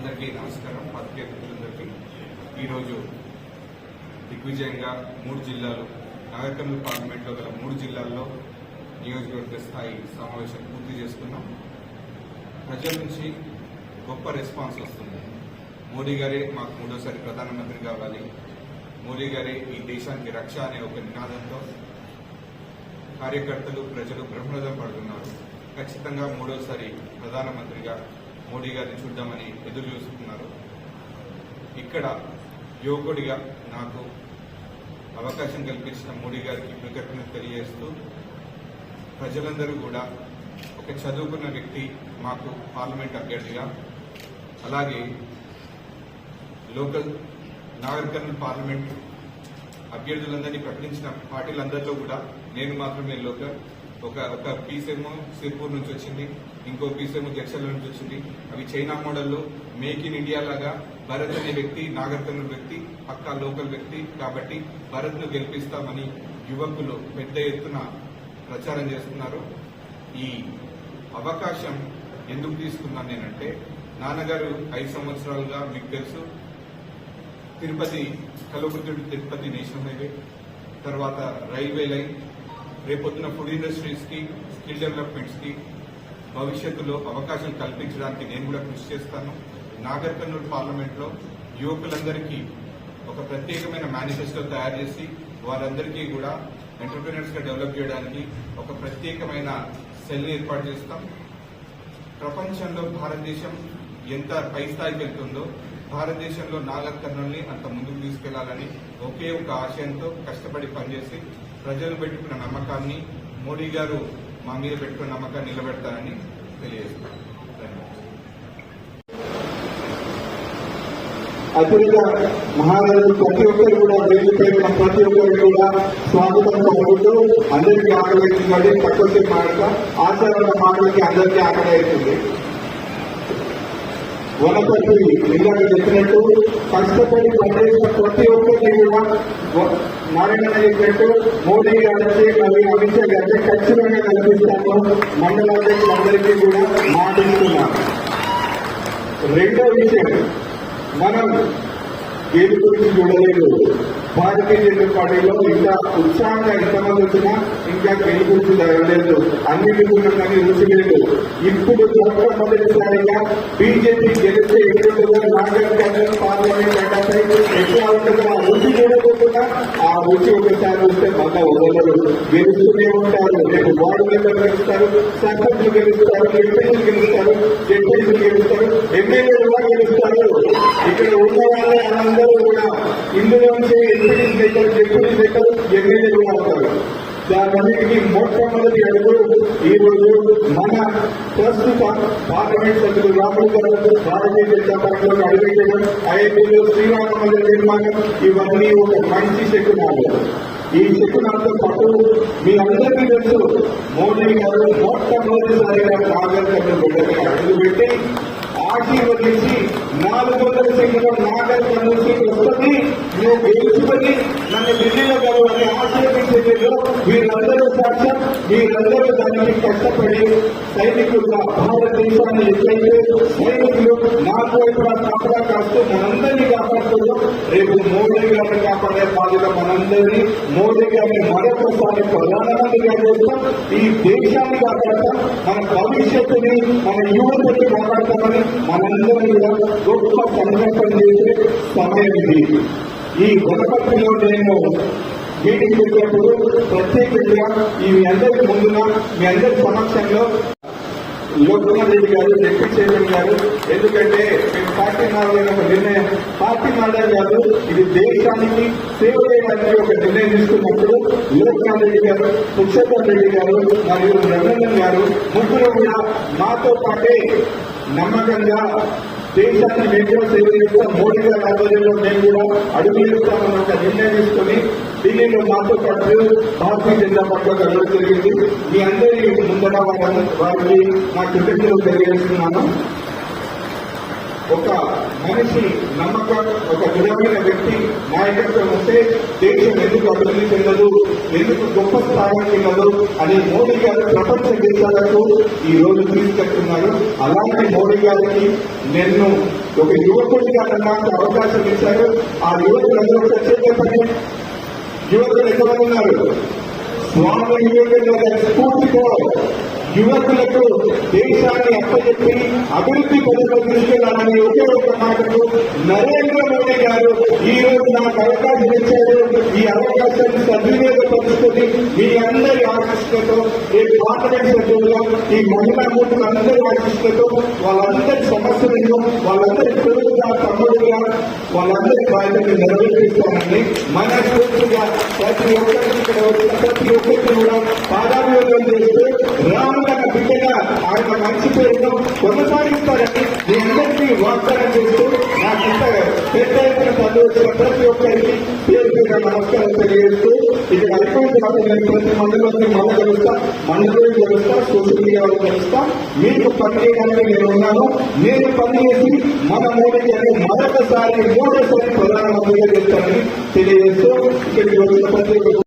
అందరికీ నమస్కారం. పత్రికే మిత్రులందరికీ ఈరోజు దిగ్విజయంగా మూడు జిల్లాలు నాగర్ పార్లమెంట్లో గల మూడు జిల్లాల్లో నియోజకవర్గ స్థాయి సమావేశం పూర్తి చేసుకున్నాం. ప్రజల నుంచి గొప్ప రెస్పాన్స్ వస్తుంది. మోడీ గారే మాకు మూడోసారి ప్రధానమంత్రి కావాలి. మోడీ గారే ఈ దేశానికి రక్ష అనే ఒక నినాదంతో కార్యకర్తలు ప్రజలు బ్రహ్మరథం పడుతున్నారు. ఖచ్చితంగా మూడోసారి ప్రధానమంత్రిగా మోడీ గారిని చూద్దామని ఎదురు చూస్తున్నారు. ఇక్కడ యువకుడిగా నాకు అవకాశం కల్పించిన మోడీ గారికి కృతజ్ఞత తెలియజేస్తూ ప్రజలందరూ కూడా ఒక చదువుకున్న వ్యక్తి మాకు పార్లమెంట్ అభ్యర్థిగా అలాగే లోకల్ నాగర్ కర్నూలు పార్లమెంట్ అభ్యర్థులందరినీ ప్రకటించిన పార్టీలందరిలో కూడా నేను మాత్రమే లోకల్ ఒక ఒక పీస్ ఏమో సిర్పూర్ నుంచి వచ్చింది ఇంకో పీస్ ఏమో జడ్చర్ల నుంచి వచ్చింది. అవి చైనా మోడల్లో మేక్ ఇన్ ఇండియా లాగా భరత్ అనే వ్యక్తి నాగర్కర్ణ వ్యక్తి పక్కా లోకల్ వ్యక్తి కాబట్టి భరత్ను గెలిపిస్తామని యువకులు పెద్ద ఎత్తున ప్రచారం చేస్తున్నారు. ఈ అవకాశం ఎందుకు తీసుకున్నాను నేనంటే నాన్నగారు ఐదు సంవత్సరాలుగా మీకు తెలుసు తిరుపతి కలవకుర్తి తిరుపతి నేషనల్ హైవే తర్వాత రైల్వే లైన్ రేపొద్దున ఫుడ్ ఇండస్ట్రీస్కి స్కిల్ డెవలప్మెంట్స్కి భవిష్యత్తులో అవకాశం కల్పించడానికి నేను కూడా కృషి చేస్తాను. నాగర్ కర్నూలు పార్లమెంట్లో యువకులందరికీ ఒక ప్రత్యేకమైన మేనిఫెస్టో తయారు చేసి వారందరికీ కూడా ఎంటర్ప్రీనర్స్గా డెవలప్ చేయడానికి ఒక ప్రత్యేకమైన సెల్ ఏర్పాటు చేస్తాం. ప్రపంచంలో భారతదేశం ఎంత పై స్థాయికి వెళ్తుందో భారతదేశంలో నాగర్ కర్నూల్ని అంత ముందుకు తీసుకెళ్ళాలని ఒకే ఒక ఆశయంతో కష్టపడి పనిచేసి ప్రజలు పెట్టుకున్న నమ్మకాన్ని మోడీ గారు మా మీద పెట్టుకున్న నమ్మకాన్ని నిలబెడతారని తెలియజేస్తాను మహారాజు ప్రతి ఒక్కరు కూడా వేదికపై ప్రతి ఒక్కరు కూడా స్వాగతం పలుకుతూ అందరికీ ఆకలిస్తుంది తక్కువ మాట ఆచరణ మాటలకి అందరికీ ఆకలి వనపర్తి ఇందాక చెప్పినట్టు కష్టపడి పనిచేసిన ప్రతి ఒక్కరికి కూడా నారాయణ చెప్పినట్టు మోడీ గారికి మరియు అమిత్ షా గారికి ఖచ్చితంగా కల్పిస్తాము. మండలాధ్యక్షులందరికీ కూడా మాటిస్తున్నాం. రెండో విషయం మనం దేని గురించి చూడలేదు. భారతీయ జనతా పార్టీలో ఇంకా ఉత్సాహంగా ఎంతమంది వచ్చినా ఇంకా గేలు గురించి జరగలేదు కానీ రుచి లేదు. ఇప్పుడు మొట్టమొదటిసారిగా బీజేపీ గెలిస్తే ఎట్లుంటుందో నాగర్ కర్నూలు పార్లమెంట్ ఎట్లా ఉంటుందో? ఆ రుచి చూడకుండా ఆ రుచి ఒకసారి వస్తే మళ్ళా వదలరు గెలుస్తూనే ఉంటారు. రేపు వార్డు మెంబర్ గెలుస్తారు సర్పంచ్లు గెలుస్తారు ఎంపీలు గెలుస్తారు జడ్పీలు గెలుస్తారు ఎమ్మెల్యేలు కూడా గెలుస్తారు. ఇక్కడ ఉన్న వాళ్ళే అందరూ కూడా ఇందులోంచి ఎంపీలు దగ్గర డిప్యూటీ దగ్గర ఎమ్మెల్యేలు కూడా అవుతారు దానికి మొట్టమొదటి అడుగు ఈ రోజు మన ప్రస్తుత పార్లమెంట్ సభ్యులు రాహుల్ గారు భారతీయ జనతా పార్టీలో అడుగుపెట్టడం ఐఐటీలో శ్రీరామ మందిర నిర్మాణం ఇవన్నీ ఒక మంచి శకునాలు. ఈ శకునాలతో పాటు మీ అందరికీ తెలుసు మోడీ గారు మొట్టమొదటిసారిగా నాగర్ కర్నూలు బిడ్డగా పార్టీ ఆశీర్వదించి నాలుగు వందల సీట్లలో నాగర్ కర్నూలు సీట్ వస్తుంది. నువ్వు గెలుచుకొని నన్ను ఢిల్లీలో కలవని ఆశీర్వదించేదిలో వీరందరూ కష్ట వీరందరూ దానికి కష్టపడి సైనికులుగా భారతదేశాన్ని ఎట్లయితే సైనికులు నాకు వైపున కాపడా కాస్తూ మనందరినీ కాపాడుతుందో రేపు మోడీ గారిని కాపాడే బాధ్యత మనందరినీ. మోడీ గారిని మరొకసారి ప్రధానమంత్రిగా చేస్తాం. ఈ దేశాన్ని కాపాడతాం. మన భవిష్యత్తుని మన యువతని కాపాడతామని మనందరం కూడా గొప్ప సంకల్పం చేసే సమయం ఇది. ఈ వనపర్తిలో నేను మీటింగ్ పెట్టినప్పుడు ప్రత్యేకంగా ఈ మీ అందరి ముందున మీ అందరి సమక్షంలో లోకనాథ్ రెడ్డి గారు డిప్యూటీ చైర్మన్ గారు ఎందుకంటే మేము పార్టీ మారాలని ఒక నిర్ణయం పార్టీ మారడం కాదు ఇది దేశానికి సేవ చేయడానికి ఒక నిర్ణయం తీసుకున్నప్పుడు లోకనాథ్ రెడ్డి గారు పురుషోత్తమ్ రెడ్డి గారు మరియు రఘునందన్ గారు ముగ్గురు కూడా మాతో పాటే నమ్మకంగా దేశాన్ని మేము కూడా సేవ చేస్తాం మోడీ గారి ఆధ్వర్యంలో మేము కూడా అడుగు వేస్తామని ఒక నిర్ణయం దీనిలో మాతో పాటు భారతీయ జనతా పార్టీలో కలవడం జరిగింది. మీ అందరి ముందట వారికి నా కృతజ్ఞతలు తెలియజేస్తున్నాను. ఒక మనిషి నమ్మకం ఒక దృఢమైన వ్యక్తి నాయకత్వం వస్తే దేశం ఎందుకు అభివృద్ధి చెందదు ఎందుకు గొప్ప స్థానానికి చెందదు అని మోడీ గారు ప్రపంచ దేశాలకు ఈ రోజు తీసుకెళ్తున్నారు అలాంటి మోడీ గారికి నేను ఒక యువకుడిగా నాకు అవకాశం ఇచ్చారు. ఆ యువకులందరూ ఒకసారి యువకులు ఎక్కువ ఉన్నారు? స్వామి వివేకానంద గారి స్ఫూర్తితో యువకులకు దేశాన్ని అప్పచెప్పి అభివృద్ధి పథకంలో తీసుకెళ్ళాలని ఒకే ఒక మాటకు నరేంద్ర మోడీ గారు ఈ రోజు నాకు అవకాశం ఇచ్చారు. ఈ అవకాశాన్ని సద్వినియోగం ఆశిస్తులతో ఈ పార్లమెంట్ సభ్యులుగా ఈ మహిళా మూర్తులు అందరి ఆశిస్తులతో వాళ్ళందరి సమస్యలను వాళ్ళందరి కొడుకుగా తమ్ముడుగా వాళ్ళందరి బాధ్యతను నెరవేర్పిస్తానని మనస్ఫూర్తిగా ప్రతి ఒక్కరికి ఇక్కడ వచ్చిన ప్రతి ఒక్కరికి కూడా పాదాభివందనం చేస్తూ రాములన్న బిడ్డగా ఆయన మంచి పేరును కొనసాగిస్తారని మీ అందరికీ వాగ్దానం చేస్తూ నాకు ఇంత పెద్ద ఎత్తున తల్లి వచ్చిన ప్రతి ఒక్కరికి పేరు పేరు నమస్కారం తెలియజేస్తూ ఇక్కడ అయిపోయిన తర్వాత నేను ప్రతి మండలంలో మళ్ళీ కలుస్తా. మండలం కలుస్తా సోషల్ మీడియాలో కలుస్తా మీకు పని చేయడానికి నేను ఉన్నాను. నేను పని చేసి మన మోడీ గారిని మరొకసారి మూడోసారి ప్రధానమంత్రిగా చెప్తానని తెలియజేస్తూ ఇక్కడికి వచ్చిన ప్రతి